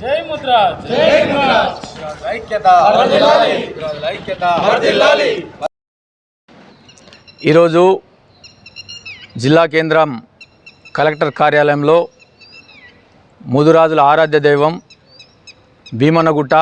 జై ముద్ర ఈరోజు జిల్లా కేంద్రం కలెక్టర్ కార్యాలయంలో ముదురాజుల ఆరాధ్య దైవం భీమన్నగుట్ట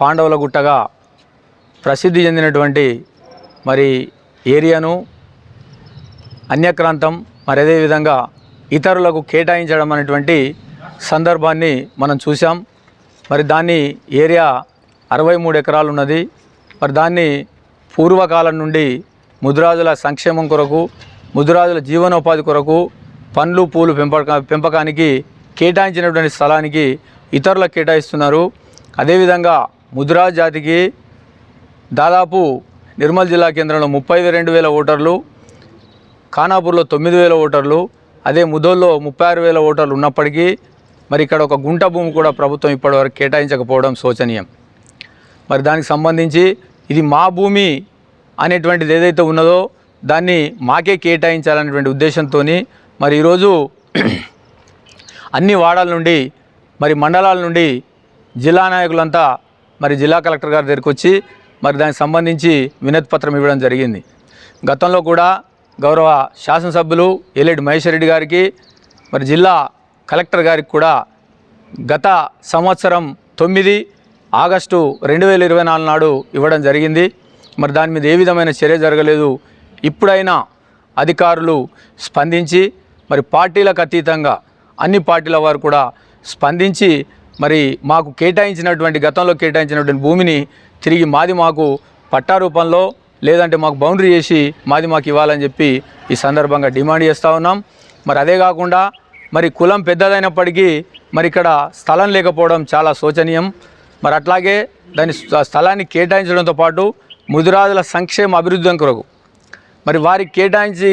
పాండవుల గుట్టగా ప్రసిద్ధి చెందినటువంటి మరి ఏరియాను అన్యక్రాంతం మరి అదేవిధంగా ఇతరులకు కేటాయించడం అనేటువంటి సందర్భాన్ని మనం చూసాం మరి దాన్ని ఏరియా అరవై మూడు ఎకరాలు ఉన్నది. మరి దాన్ని పూర్వకాలం నుండి ముదురాజుల సంక్షేమం కొరకు ముదురాజుల జీవనోపాధి కొరకు పండ్లు పూలు పెంపక పెంపకానికి కేటాయించినటువంటి స్థలానికి ఇతరులకు కేటాయిస్తున్నారు. అదేవిధంగా ముద్రా జాతికి దాదాపు నిర్మల్ జిల్లా కేంద్రంలో ముప్పై రెండు వేల ఓటర్లు ఖానాపూర్లో తొమ్మిది వేల ఓటర్లు అదే ముదోల్లో ముప్పై ఆరు వేల ఓటర్లు ఉన్నప్పటికీ మరి ఇక్కడ ఒక గుంట భూమి కూడా ప్రభుత్వం ఇప్పటివరకు కేటాయించకపోవడం శోచనీయం. మరి దానికి సంబంధించి ఇది మా భూమి అనేటువంటిది ఏదైతే ఉన్నదో దాన్ని మాకే కేటాయించాలనేటువంటి ఉద్దేశంతో మరి ఈరోజు అన్ని వాడాల నుండి మరి మండలాల నుండి జిల్లా నాయకులంతా మరి జిల్లా కలెక్టర్ గారి దగ్గరికి వచ్చి మరి దానికి సంబంధించి వినతి పత్రం ఇవ్వడం జరిగింది. గతంలో కూడా గౌరవ శాసనసభ్యులు ఏలేటి మహేశ్వర్ రెడ్డి గారికి మరి జిల్లా కలెక్టర్ గారికి కూడా గత సంవత్సరం తొమ్మిది ఆగస్టు రెండు వేల ఇరవై నాలుగు నాడు ఇవ్వడం జరిగింది. మరి దాని మీద ఏ విధమైన చర్య జరగలేదు. ఇప్పుడైనా అధికారులు స్పందించి మరి పార్టీలకు అతీతంగా అన్ని పార్టీల వారు కూడా స్పందించి మరి మాకు కేటాయించినటువంటి గతంలో కేటాయించినటువంటి భూమిని తిరిగి మాది మాకు పట్టా రూపంలో లేదంటే మాకు బౌండరీ చేసి మాది మాకు ఇవ్వాలని చెప్పి ఈ సందర్భంగా డిమాండ్ చేస్తూ ఉన్నాం. మరి అదే కాకుండా మరి కులం పెద్దదైనప్పటికీ మరి ఇక్కడ స్థలం లేకపోవడం చాలా శోచనీయం. మరి అట్లాగే దాని స్థలాన్ని కేటాయించడంతో పాటు ముదిరాజుల సంక్షేమ అభివృద్ధి కొరకు మరి వారికి కేటాయించి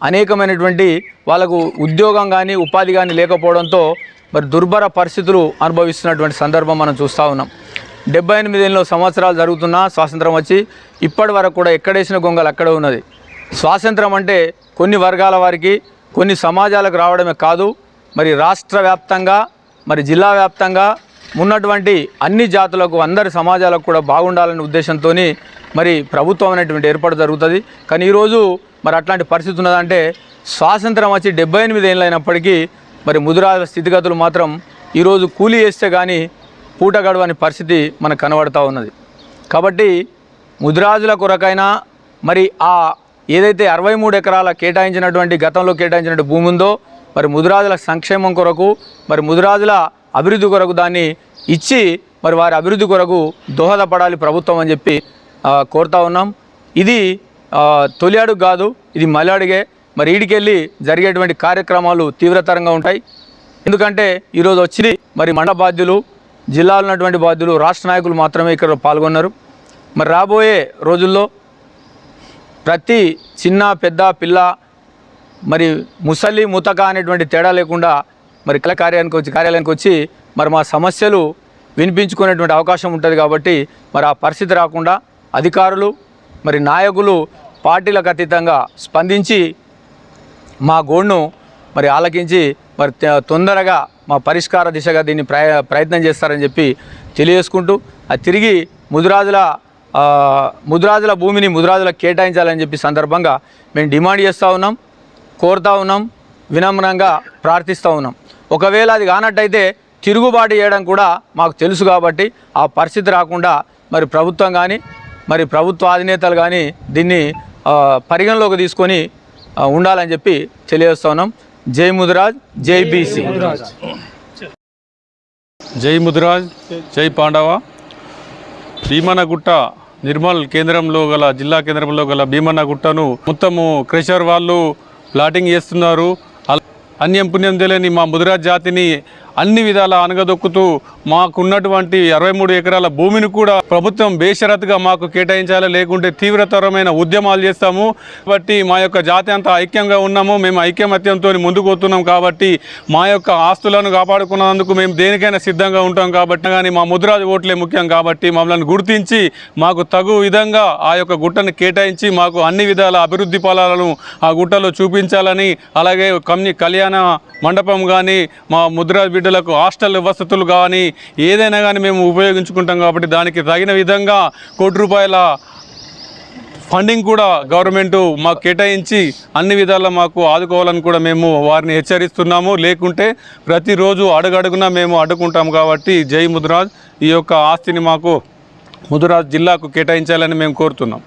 అనేకమైనటువంటి వాళ్ళకు ఉద్యోగం కానీ ఉపాధి కానీ లేకపోవడంతో మరి దుర్భర పరిస్థితులు అనుభవిస్తున్నటువంటి సందర్భం మనం చూస్తూ ఉన్నాం. డెబ్బై ఎనిమిది ఎన్నో సంవత్సరాలు జరుగుతున్న స్వాతంత్రం వచ్చి ఇప్పటి వరకు కూడా ఎక్కడేసిన గొంగలు అక్కడే ఉన్నది. స్వాతంత్రం అంటే కొన్ని వర్గాల వారికి కొన్ని సమాజాలకు రావడమే కాదు మరి రాష్ట్ర వ్యాప్తంగా మరి జిల్లా వ్యాప్తంగా ఉన్నటువంటి అన్ని జాతులకు అందరి సమాజాలకు కూడా బాగుండాలనే ఉద్దేశంతో మరి ప్రభుత్వం అనేటువంటి ఏర్పాటు జరుగుతుంది. కానీ ఈరోజు మరి అట్లాంటి పరిస్థితి ఉన్నదంటే స్వాతంత్రం వచ్చి డెబ్బై ఎనిమిది ఏళ్ళు అయినప్పటికీ మరి ముదురాల స్థితిగతులు మాత్రం ఈరోజు కూలీ చేస్తే కానీ పూట గడవని పరిస్థితి మనకు కనబడుతూ ఉన్నది. కాబట్టి ముదిరాజుల కొరకైనా మరి ఆ ఏదైతే అరవై మూడు ఎకరాల కేటాయించినటువంటి గతంలో కేటాయించినటువంటి భూమి ఉందో మరి ముదిరాజుల సంక్షేమం కొరకు మరి ముదిరాజుల అభివృద్ధి కొరకు దాన్ని ఇచ్చి మరి వారి అభివృద్ధి కొరకు దోహదపడాలి ప్రభుత్వం అని చెప్పి కోరుతా ఉన్నాం. ఇది తొలి అడుగు కాదు ఇది మలి అడుగే మరి ఈడికెళ్ళి జరిగేటువంటి కార్యక్రమాలు తీవ్రతరంగా ఉంటాయి. ఎందుకంటే ఈరోజు వచ్చి మరి మండల బాధ్యులు జిల్లాలో ఉన్నటువంటి బాధ్యులు రాష్ట్ర నాయకులు మాత్రమే ఇక్కడ పాల్గొన్నారు. మరి రాబోయే రోజుల్లో ప్రతి చిన్న పెద్ద పిల్ల మరి ముసలి ముతక అనేటువంటి తేడా లేకుండా మరి కల కార్యానికి వచ్చి కార్యాలయానికి వచ్చి మరి మా సమస్యలు వినిపించుకునేటువంటి అవకాశం ఉంటుంది కాబట్టి మరి ఆ పరిస్థితి రాకుండా అధికారులు మరి నాయకులు పార్టీలకు అతీతంగా స్పందించి మా గోడ్ను మరి ఆలకించి మరి తొందరగా మా పరిష్కార దిశగా దీన్ని ప్రయ ప్రయత్నం చేస్తారని చెప్పి తెలియజేసుకుంటూ అది తిరిగి ముదిరాజుల ఆ, ముదిరాజుల భూమిని ముదిరాజులకు కేటాయించాలని చెప్పి సందర్భంగా మేము డిమాండ్ చేస్తూ ఉన్నాం కోరుతా ఉన్నాం వినమ్రంగా ప్రార్థిస్తూ ఉన్నాం. ఒకవేళ అది కానట్టయితే తిరుగుబాటు చేయడం కూడా మాకు తెలుసు కాబట్టి ఆ పరిస్థితి రాకుండా మరి ప్రభుత్వం కానీ మరి ప్రభుత్వ అధినేతలు కానీ దీన్ని పరిగణలోకి తీసుకొని ఉండాలని చెప్పి తెలియజేస్తా ఉన్నాం. జై ముదిరాజ్ జై బీసీ. జై ముదిరాజ్ జై పాండవ. భీమనగుట్ట నిర్మల్ కేంద్రంలో గల జిల్లా కేంద్రంలో గల భీమనగుట్టను మొత్తము క్రెషర్ వాళ్ళు ప్లాటింగ్ చేస్తున్నారు. అల- అన్యం పుణ్యం తెలియని మా ముదిరాజ్ జాతిని అన్ని విధాల అనగదొక్కుతూ మాకున్నటువంటి అరవై మూడు ఎకరాల భూమిని కూడా ప్రభుత్వం బేషరత్గా మాకు కేటాయించాలి లేకుంటే తీవ్రతరమైన ఉద్యమాలు చేస్తాము. కాబట్టి మా యొక్క జాతి అంతా ఐక్యంగా ఉన్నాము. మేము ఐక్యమత్యంతో ముందుకు వస్తున్నాం కాబట్టి మా యొక్క ఆస్తులను కాపాడుకున్నందుకు మేము దేనికైనా సిద్ధంగా ఉంటాం కాబట్టి కానీ మా ముద్రాజు ఓట్లే ముఖ్యం కాబట్టి మమ్మల్ని గుర్తించి మాకు తగు విధంగా ఆ యొక్క గుట్టను కేటాయించి మాకు అన్ని విధాల అభివృద్ధి ఫలాలను ఆ గుట్టలో చూపించాలని అలాగే కమ్ని కళ్యాణ మండపం కానీ మా ముద్రాజు బిడ్డలకు హాస్టల్ వసతులు కానీ ఏదైనా కానీ మేము ఉపయోగించుకుంటాం కాబట్టి దానికి తగిన విధంగా కోటి రూపాయల ఫండింగ్ కూడా గవర్నమెంట్ మాకు కేటాయించి అన్ని విధాలా మాకు ఆదుకోవాలని కూడా మేము వారిని హెచ్చరిస్తున్నాము. లేకుంటే ప్రతిరోజు అడుగడుగునా మేము అడ్డుకుంటాం కాబట్టి జై ముదురాజ్. ఈ యొక్క ఆస్తిని మాకు ముదురాజ్ జిల్లాకు కేటాయించాలని మేము కోరుతున్నాం.